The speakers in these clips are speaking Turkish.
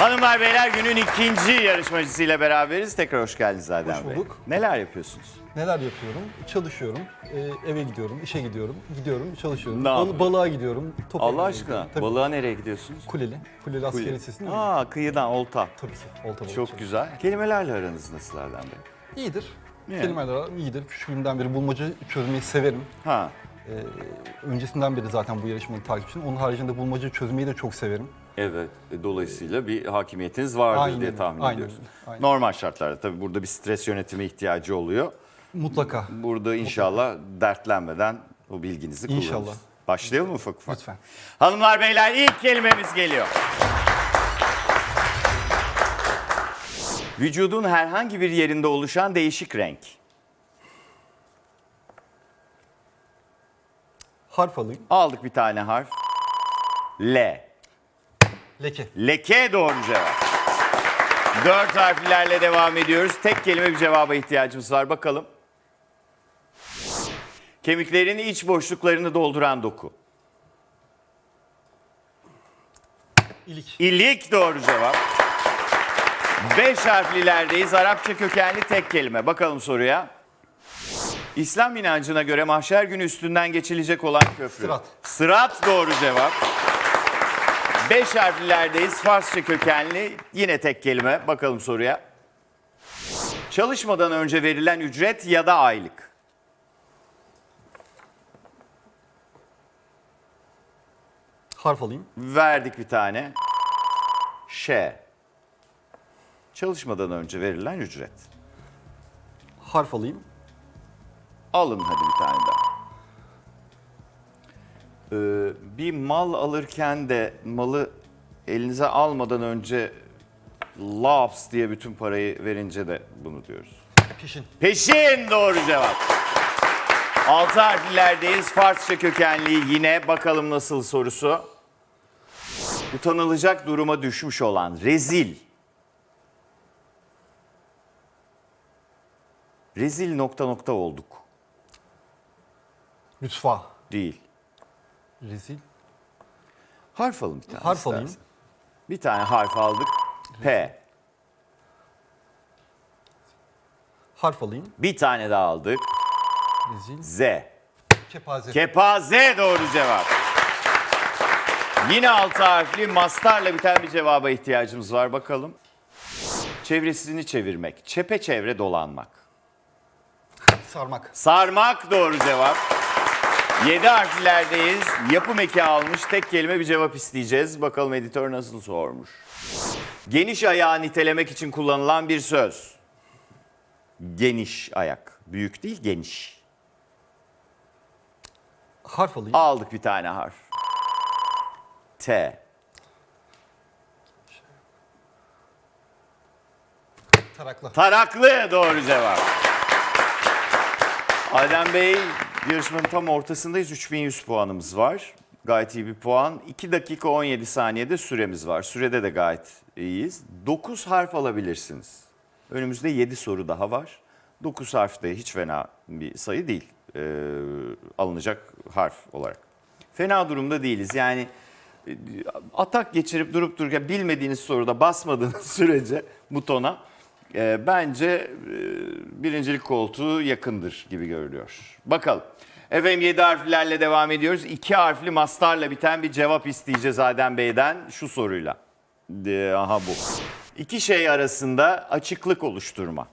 Hanımlar beyler günün ikinci yarışmacısıyla beraberiz. Tekrar hoş geldiniz Adem Hoş Bey. Neler yapıyorsunuz? Neler yapıyorum? Çalışıyorum, e, eve gidiyorum, işe gidiyorum, gidiyorum, çalışıyorum. Ne Bal- yapıyorsun? balığa gidiyorum. top Allah oynamaya aşkına gidiyorum. Tabii. balığa nereye gidiyorsunuz? Kuleli. Kuleli askeri lisesinde mi? Aa kıyıdan olta. Tabii ki. Olta balığı Çok için. güzel. Kelimelerle aranız nasıl Adem Bey? İyidir. Yani. Kelimeler aram iyidir. Küçüklüğümden beri bulmaca çözmeyi severim. Ha Öncesinden beri zaten bu yarışmayı takipçiyim. Onun haricinde bulmaca çözmeyi de çok severim. Evet. E, Dolayısıyla bir hakimiyetiniz vardır Aynen diye öyle, tahmin aynen ediyoruz. öyle, aynen. Normal şartlarda tabii burada bir stres yönetimi ihtiyacı oluyor. Mutlaka. Burada inşallah dertlenmeden o bilginizi kullanırız. İnşallah. Başlayalım mı ufak ufak? Lütfen. Hanımlar beyler ilk kelimemiz geliyor. Vücudun herhangi bir yerinde oluşan değişik renk. Harf alayım. Aldık bir tane harf. L. Leke. Leke doğru cevap. Dört harflerle devam ediyoruz. Tek kelime bir cevaba ihtiyacımız var. Bakalım. Kemiklerin iç boşluklarını dolduran doku. İlik. İlik doğru cevap. Beş harflilerdeyiz. Arapça kökenli tek kelime. Bakalım soruya. İslam inancına göre mahşer günü üstünden geçilecek olan köprü. Sırat. Sırat doğru cevap. Beş harflilerdeyiz. Farsça kökenli yine tek kelime. Bakalım soruya. Çalışmadan önce verilen ücret ya da aylık. Harf alayım. Verdik bir tane. Ş. Çalışmadan önce verilen ücret. Harf alayım. Alın hadi bir tane daha. Ee, bir mal alırken de malı elinize almadan önce laps diye bütün parayı verince de bunu diyoruz. Peşin. Peşin doğru cevap. Altı harflerdeyiz. Farsça kökenli yine bakalım nasıl sorusu. Utanılacak duruma düşmüş olan rezil. Rezil nokta nokta olduk. Lütfa. Değil. Rezil. Harf alın bir tane. Harf istersen. alayım. Bir tane harf aldık. P. Harf alayım. Bir tane daha aldık. Rezil. Z. Kepaze. Kepaze doğru cevap. Yine altı harfli mastarla biten bir cevaba ihtiyacımız var. Bakalım. Çevresini çevirmek. Çepeçevre dolanmak. Sarmak. Sarmak doğru cevap. Yedi harflerdeyiz. Yapım eki almış. Tek kelime bir cevap isteyeceğiz. Bakalım editör nasıl sormuş. Geniş ayağı nitelemek için kullanılan bir söz. Geniş ayak. Büyük değil, geniş. Harf alayım. Aldık bir tane harf. T. Tarakla. Taraklı doğru cevap. Adem Bey yarışmanın tam ortasındayız. 3100 puanımız var. Gayet iyi bir puan. 2 dakika 17 saniyede süremiz var. Sürede de gayet iyiyiz. 9 harf alabilirsiniz. Önümüzde 7 soru daha var. 9 harf de hiç fena bir sayı değil. Ee, alınacak harf olarak. Fena durumda değiliz. Yani e, atak geçirip durup dururken bilmediğiniz soruda basmadığınız sürece butona e, bence e, birincilik koltuğu yakındır gibi görülüyor. Bakalım. Efendim 7 harflerle devam ediyoruz. 2 harfli mastarla biten bir cevap isteyeceğiz Adem Bey'den şu soruyla. De, aha bu. İki şey arasında açıklık oluşturma.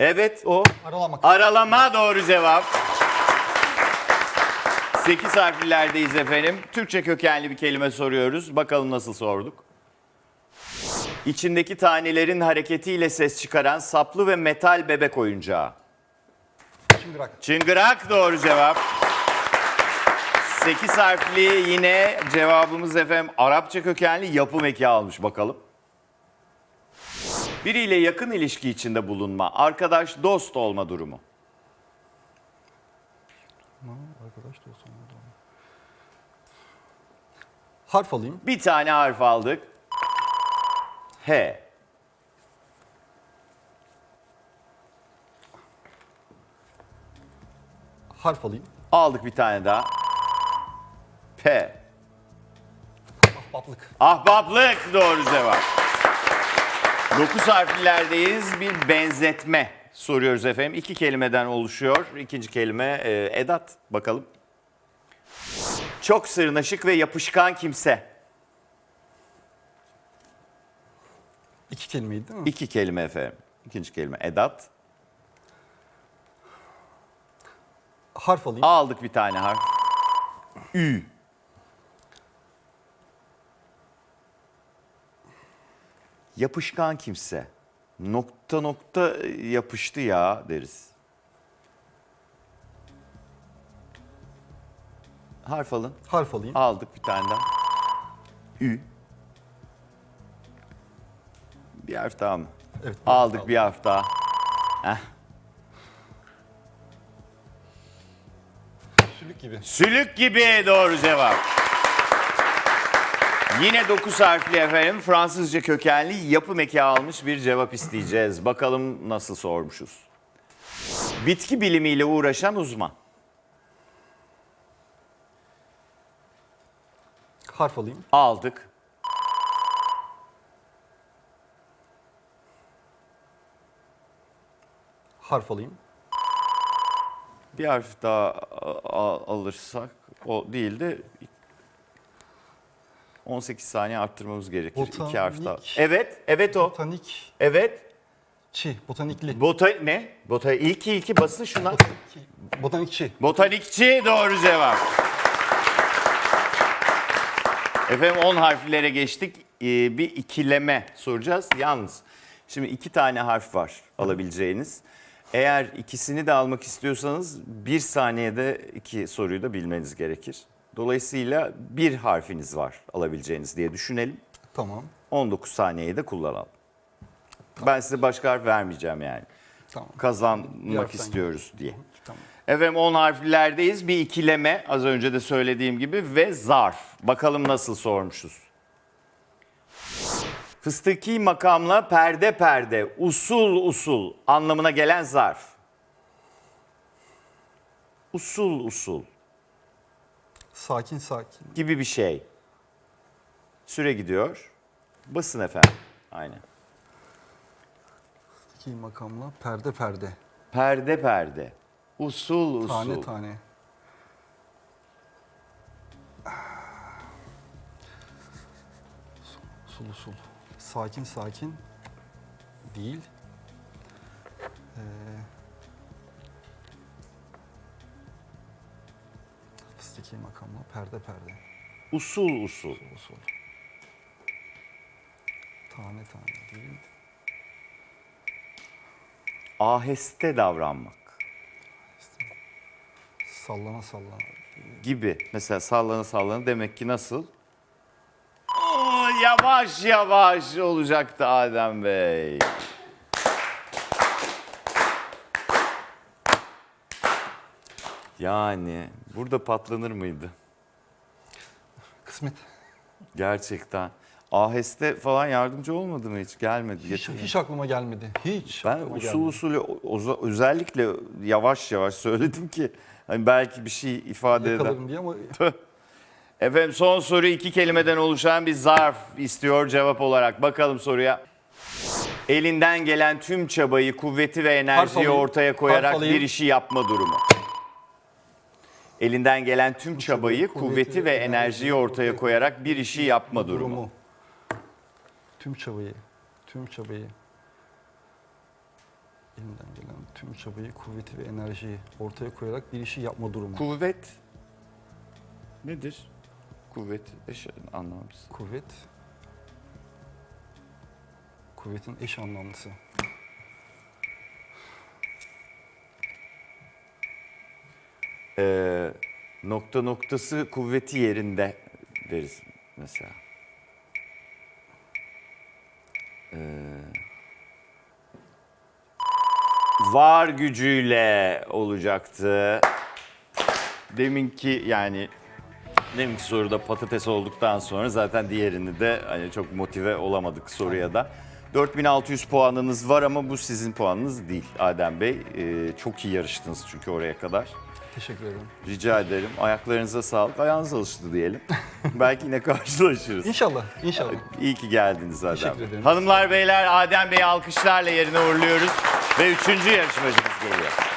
Evet o. Aralamak. Aralama doğru cevap. 8 harflilerdeyiz efendim. Türkçe kökenli bir kelime soruyoruz. Bakalım nasıl sorduk. İçindeki tanelerin hareketiyle ses çıkaran saplı ve metal bebek oyuncağı. Çıngırak. Çıngırak doğru cevap. 8 harfli yine cevabımız efendim Arapça kökenli yapım eki almış bakalım. Biriyle yakın ilişki içinde bulunma, arkadaş, dost olma durumu. Arkadaş da olsun. Harf alayım. Bir tane harf aldık. H. Harf alayım. Aldık bir tane daha. P. Ahbaplık. Ahbaplık doğru cevap. 9 harflilerdeyiz. Bir benzetme soruyoruz efendim. İki kelimeden oluşuyor. İkinci kelime e, edat. Bakalım. Çok sırnaşık ve yapışkan kimse. İki kelimeydi değil mi? İki kelime efendim. İkinci kelime edat. Harf alayım. Aldık bir tane harf. Ü. Yapışkan kimse. Nokta nokta yapıştı ya deriz. Harf alın. Harf alayım. Aldık bir tane daha. Ü. Bir harf daha mı? Evet. Aldık bir harf daha. Sülük gibi. Sülük gibi doğru cevap. Yine 9 harfli efendim Fransızca kökenli yapım eki almış bir cevap isteyeceğiz. Bakalım nasıl sormuşuz. Bitki bilimiyle uğraşan uzman. Harf alayım. Aldık. Harf alayım. Bir harf daha alırsak o değil de 18 saniye arttırmamız gerekir. İki harf daha. Botanik. Evet, evet o. Botanik. Evet. Çi. Botanikli. Bota ne? Bota ilki ilki basın şuna. Botanikçi. Botanikçi doğru cevap. Efendim 10 harflere geçtik. Ee, bir ikileme soracağız. Yalnız şimdi iki tane harf var alabileceğiniz. Eğer ikisini de almak istiyorsanız bir saniyede iki soruyu da bilmeniz gerekir. Dolayısıyla bir harfiniz var alabileceğiniz diye düşünelim. Tamam. 19 saniyeyi de kullanalım. Ben size başka harf vermeyeceğim yani. Tamam. Kazanmak istiyoruz diye. Tamam. Efendim 10 harflerdeyiz. Bir ikileme az önce de söylediğim gibi ve zarf. Bakalım nasıl sormuşuz. Fıstıki makamla perde perde, usul usul anlamına gelen zarf. Usul usul Sakin sakin. gibi bir şey. Süre gidiyor. Basın efendim. Aynen. İki makamla perde perde. Perde perde. Usul usul. Tane tane. Usul usul. Sakin sakin. Değil. Ee, fıstıki makamla perde perde. Usul usul. Usul. Tane tane değil. Aheste davranmak. Sallana sallana. gibi. Mesela sallana sallana demek ki nasıl? Yavaş yavaş olacaktı Adem Bey. Yani burada patlanır mıydı? Kısmet. Gerçekten. Aheste falan yardımcı olmadı mı hiç? Gelmedi. Hiç, getirmedi. hiç aklıma gelmedi. Hiç. Ben aklıma usul gelmedi. usulü o- özellikle yavaş yavaş söyledim ki hani belki bir şey ifade eder. Yakalarım diye ama Efendim son soru iki kelimeden oluşan bir zarf istiyor cevap olarak. Bakalım soruya. Elinden gelen tüm çabayı, kuvveti ve enerjiyi alayım. ortaya koyarak bir işi yapma durumu. Elinden gelen tüm çabayı, kuvveti ve enerjiyi ortaya koyarak bir işi yapma durumu. Tüm çabayı, tüm çabayı. Elimden gelen tüm çabayı, kuvveti ve enerjiyi ortaya koyarak bir işi yapma durumu. Kuvvet nedir? Kuvvet eş anlamlısı. Kuvvet. Kuvvetin eş anlamlısı. Ee, nokta noktası kuvveti yerinde deriz mesela. Ee, var gücüyle olacaktı. Deminki yani deminki soruda patates olduktan sonra zaten diğerini de hani çok motive olamadık soruya da. 4600 puanınız var ama bu sizin puanınız değil Adem Bey. Ee, çok iyi yarıştınız çünkü oraya kadar. Teşekkür ederim. Rica ederim. Ayaklarınıza sağlık. Ayağınız alıştı diyelim. Belki yine karşılaşırız. İnşallah, inşallah. İyi ki geldiniz Adem Teşekkür ederim. Hanımlar, beyler Adem Bey'i alkışlarla yerine uğurluyoruz. Ve üçüncü yarışmacımız geliyor.